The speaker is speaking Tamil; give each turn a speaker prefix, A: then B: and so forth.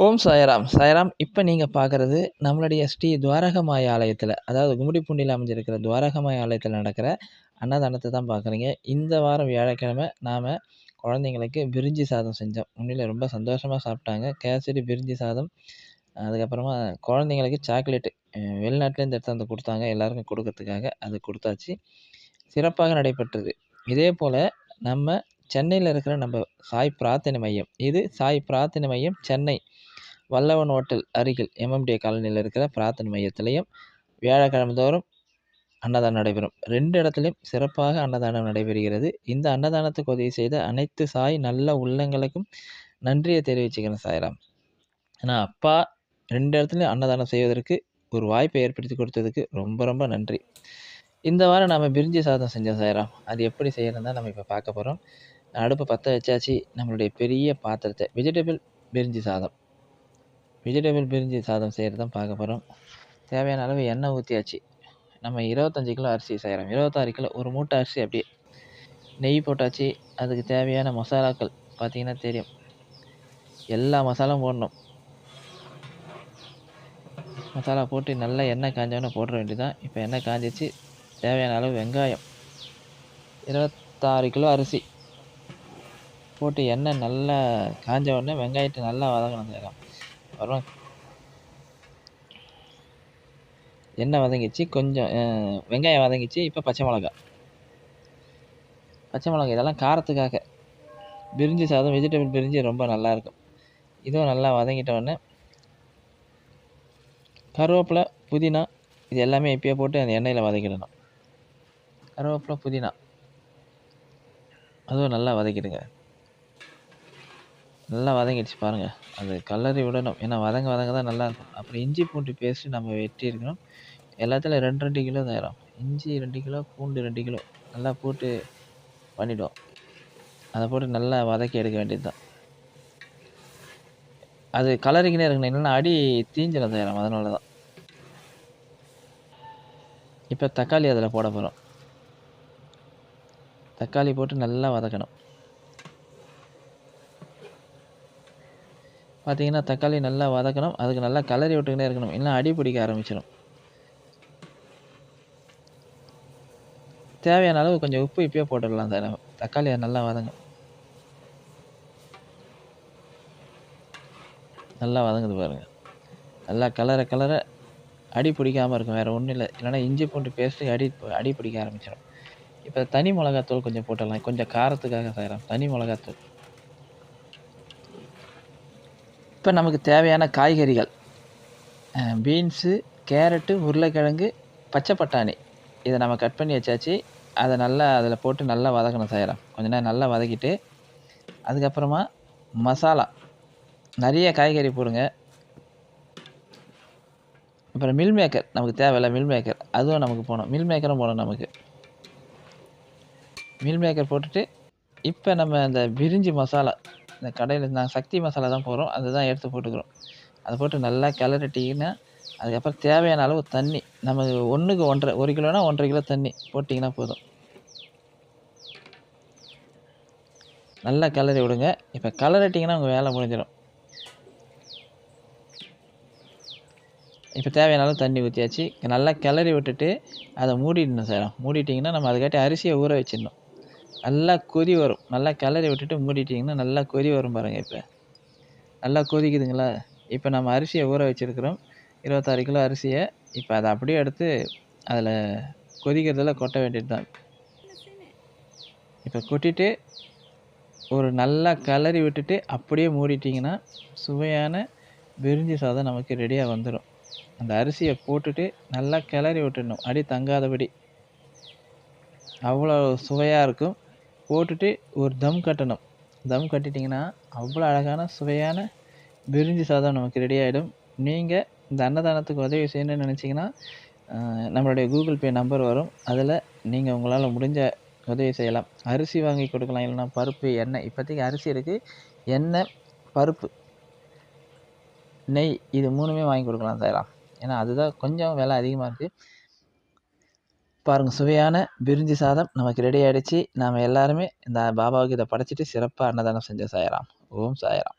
A: ஓம் சாய்ராம். சாய்ராம் இப்போ நீங்கள் பார்க்குறது நம்மளுடைய ஸ்ரீ துவாரகமாய ஆலயத்தில் அதாவது கும்மிடிப்பூண்டியில் அமைஞ்சிருக்கிற துவாரகமாய ஆலயத்தில் நடக்கிற அன்னதானத்தை தான் பார்க்குறீங்க இந்த வாரம் வியாழக்கிழமை நாம் குழந்தைங்களுக்கு பிரிஞ்சி சாதம் செஞ்சோம். உண்மையில் ரொம்ப சந்தோஷமாக சாப்பிட்டாங்க. கேசரி பிரிஞ்சி சாதம் அதுக்கப்புறமா குழந்தைங்களுக்கு சாக்லேட்டு வெளிநாட்டிலேருந்து எடுத்து வந்து கொடுத்தாங்க. எல்லாருக்கும் கொடுக்கறதுக்காக அது கொடுத்தாச்சு. சிறப்பாக நடைபெற்றது. இதே போல் நம்ம சென்னையில் இருக்கிற நம்ம சாய் பிரார்த்தனை மையம் இது சாய் பிரார்த்தனை மையம் சென்னை. வல்லவன் ஹோட்டல் அருகில் எம்எம்டிஏ காலனியில் இருக்கிற பிரார்த்தனை மையத்திலையும் வியாழக்கிழமை தோறும் அன்னதானம் நடைபெறும். ரெண்டு இடத்துலையும் சிறப்பாக அன்னதானம் நடைபெறுகிறது. இந்த அன்னதானத்துக்கு உதவி செய்த அனைத்து சாய் நல்ல உள்ளங்களுக்கும் நன்றியை தெரிவிச்சுக்கிறேன் சாய்ராம். ஏன்னா அப்பா ரெண்டு இடத்துலையும் அன்னதானம் செய்வதற்கு ஒரு வாய்ப்பை ஏற்படுத்தி கொடுத்ததுக்கு ரொம்ப ரொம்ப நன்றி. இந்த வாரம் நம்ம பிரிஞ்சி சாதம் செஞ்சோம் சாய்ராம். அது எப்படி செய்யணும் தான் நம்ம இப்போ பார்க்க போகிறோம் அடுப்பை பற்ற வச்சாச்சு நம்மளுடைய பெரிய பாத்திரத்தை வெஜிடபிள் பிரிஞ்சி சாதம். வெஜிடபிள் பிரிஞ்சி சாதம் செய்கிறது தான் பார்க்க போகிறோம் தேவையான அளவு எண்ணெய் ஊற்றியாச்சு நம்ம இருபத்தஞ்சி கிலோ அரிசி செய்கிறோம் இருபத்தாறு கிலோ ஒரு மூட்டை அரிசி அப்படியே நெய் போட்டாச்சு. அதுக்கு தேவையான மசாலாக்கள் பார்த்திங்கன்னா தெரியும். எல்லா மசாலாவும் போடணும். மசாலா போட்டு நல்லா எண்ணெய் காஞ்சவொடனே போட்டுற வேண்டியதான் இப்போ எண்ணெய் காஞ்சிச்சு தேவையான அளவு வெங்காயம். இருபத்தாறு கிலோ அரிசி. போட்டு எண்ணெய் நல்லா காஞ்ச உடனே வெங்காயத்தை நல்லா வதங்கணும். செய்கிறோம் அப்புறம் எண்ணெய் வதங்கிச்சு கொஞ்சம் வெங்காயம் வதங்கிச்சு இப்போ பச்சை மிளகா. பச்சை மிளகா இதெல்லாம் காரத்துக்காக. பிரிஞ்சு சாதம் வெஜிடபிள் பிரிஞ்சு ரொம்ப நல்லாயிருக்கும். இதுவும் நல்லா வதங்கிட்டோடனே கருவேப்பிலை புதினா இது எல்லாமே எப்பயோ போட்டு அந்த எண்ணெயில் வதக்கிடணும். கருவேப்பிலை புதினா. அதுவும் நல்லா வதக்கிடுங்க. நல்லா வதங்கிடுச்சு பாருங்கள் அது கலரி விடணும். ஏன்னா வதங்க வதங்க தான் நல்லாயிருக்கும் அப்புறம் இஞ்சி பூண்டு பேஸ்ட்டு நம்ம வெட்டி இருக்கணும். எல்லாத்துலையும் ரெண்டு ரெண்டு கிலோ தயாரம் இஞ்சி ரெண்டு கிலோ பூண்டு ரெண்டு கிலோ. நல்லா போட்டு பண்ணிவிடுவோம் அதை போட்டு நல்லா வதக்கி எடுக்க வேண்டியது தான். அது கலரிக்கினே இருக்கணும் இல்லைன்னா அடி தீஞ்சிடும் தயாரம் அதனால தான். இப்போ தக்காளி அதில் போட போகிறோம் தக்காளி போட்டு நல்லா வதக்கணும். பார்த்தீங்கன்னா தக்காளி நல்லா வதக்கணும். அதுக்கு நல்லா கலரி விட்டுக்கிட்டே இருக்கணும். இல்லைனா அடி பிடிக்க ஆரம்பிச்சிடும் தேவையான அளவு கொஞ்சம் உப்பு இப்பயே போட்டுடலாம் சார் தக்காளியை நல்லா வதங்க. நல்லா வதங்குது பாருங்கள் நல்லா கலர கலர அடி பிடிக்காமல் இருக்கும். வேறு ஒன்றும் இல்லை. இல்லைனா இஞ்சி பூண்டு பேஸ்ட்டு அடி அடி பிடிக்க ஆரம்பிச்சிடும் இப்போ தனி மிளகாத்தூள் கொஞ்சம் போட்டுடலாம். கொஞ்சம் காரத்துக்காக செய்கிறோம் தனி மிளகாத்தூள். இப்போ நமக்கு தேவையான காய்கறிகள். பீன்ஸு கேரட்டு உருளைக்கிழங்கு பச்சை பட்டாணி. இதை நம்ம கட் பண்ணி வச்சாச்சு. அதை நல்லா அதில் போட்டு நல்லா வதக்கணும் செய்கிறோம் கொஞ்ச நேரம் நல்லா வதக்கிட்டு அதுக்கப்புறமா மசாலா. நிறைய காய்கறி போடுங்க. அப்புறம் மில் மேக்கர் நமக்கு தேவையில்ல மில் மேக்கர் அதுவும் நமக்கு போகணும். மில் மேக்கரும் போகணும் நமக்கு. மில் மேக்கர் போட்டுட்டு இப்போ நம்ம அந்த பிரிஞ்சி மசாலா. இந்த கடையில் நாங்கள் சக்தி மசாலா தான் போடுறோம். அதுதான் எடுத்து போட்டுக்கிறோம். அதை போட்டு நல்லா கிளறிட்டிங்கன்னா அதுக்கப்புறம் தேவையான அளவு தண்ணி நம்ம ஒன்றுக்கு ஒன்றரை ஒரு கிலோனா ஒன்றரை கிலோ தண்ணி போட்டிங்கன்னா போதும். நல்லா கிளறி விடுங்க. இப்போ கிளறிட்டிங்கன்னா உங்கள் வேலை முடிஞ்சிடும். இப்போ தேவையான அளவு தண்ணி ஊற்றியாச்சு நல்லா கிளறி விட்டுட்டு அதை மூடிடணும் சார். மூடிட்டிங்கன்னா நம்ம அதுக்காட்டி அரிசியை ஊற வச்சிடணும். நல்லா கொதி வரும். நல்லா கிளறி விட்டுட்டு மூடிட்டிங்கன்னா நல்லா கொதி வரும் பாருங்கள் இப்போ. நல்லா கொதிக்குதுங்களா? இப்போ நம்ம அரிசியை ஊற வச்சுருக்குறோம். இருபத்தாறு கிலோ அரிசியை. இப்போ அதை அப்படியே எடுத்து அதில் கொதிக்கிறதில் கொட்ட வேண்டியது தான் இப்போ கொட்டிட்டு ஒரு நல்லா கிளறி விட்டுட்டு அப்படியே மூடிட்டிங்கன்னா சுவையான விரிஞ்சி சாதம் நமக்கு ரெடியாக வந்துடும் அந்த அரிசியை போட்டுட்டு நல்லா கிளறி விட்டுடணும். அடி தங்காதபடி. அவ்வளோ சுவையாக இருக்கும். போட்டுட்டு ஒரு தம் கட்டணும். தம் கட்டிட்டிங்கன்னா அவ்வளோ அழகான சுவையான பிரிஞ்சி சாதம் நமக்கு ரெடி ஆகிடும் நீங்கள் இந்த அன்னதானத்துக்கு உதவி செய்யணும்னு நினச்சிங்கன்னா நம்மளுடைய கூகுள் பே நம்பர் வரும். அதில் நீங்கள் உங்களால் முடிஞ்ச உதவி செய்யலாம். அரிசி வாங்கி கொடுக்கலாம் இல்லைனா பருப்பு எண்ணெய். இப்போதைக்கு அரிசி இருக்குது எண்ணெய் பருப்பு நெய் இது மூணுமே வாங்கி கொடுக்கலாம் செய்யலாம் ஏன்னா அதுதான் கொஞ்சம் விலை அதிகமாக இருக்குது பாருங்கள் சுவையான பிரிஞ்சி சாதம் நமக்கு ரெடி ஆகிடுச்சு நாம் எல்லாருமே இந்த பாபாவுக்கு இதை படைச்சிட்டு சிறப்பாக அன்னதானம் செஞ்ச சாயராம். ஓம் சாயராம்.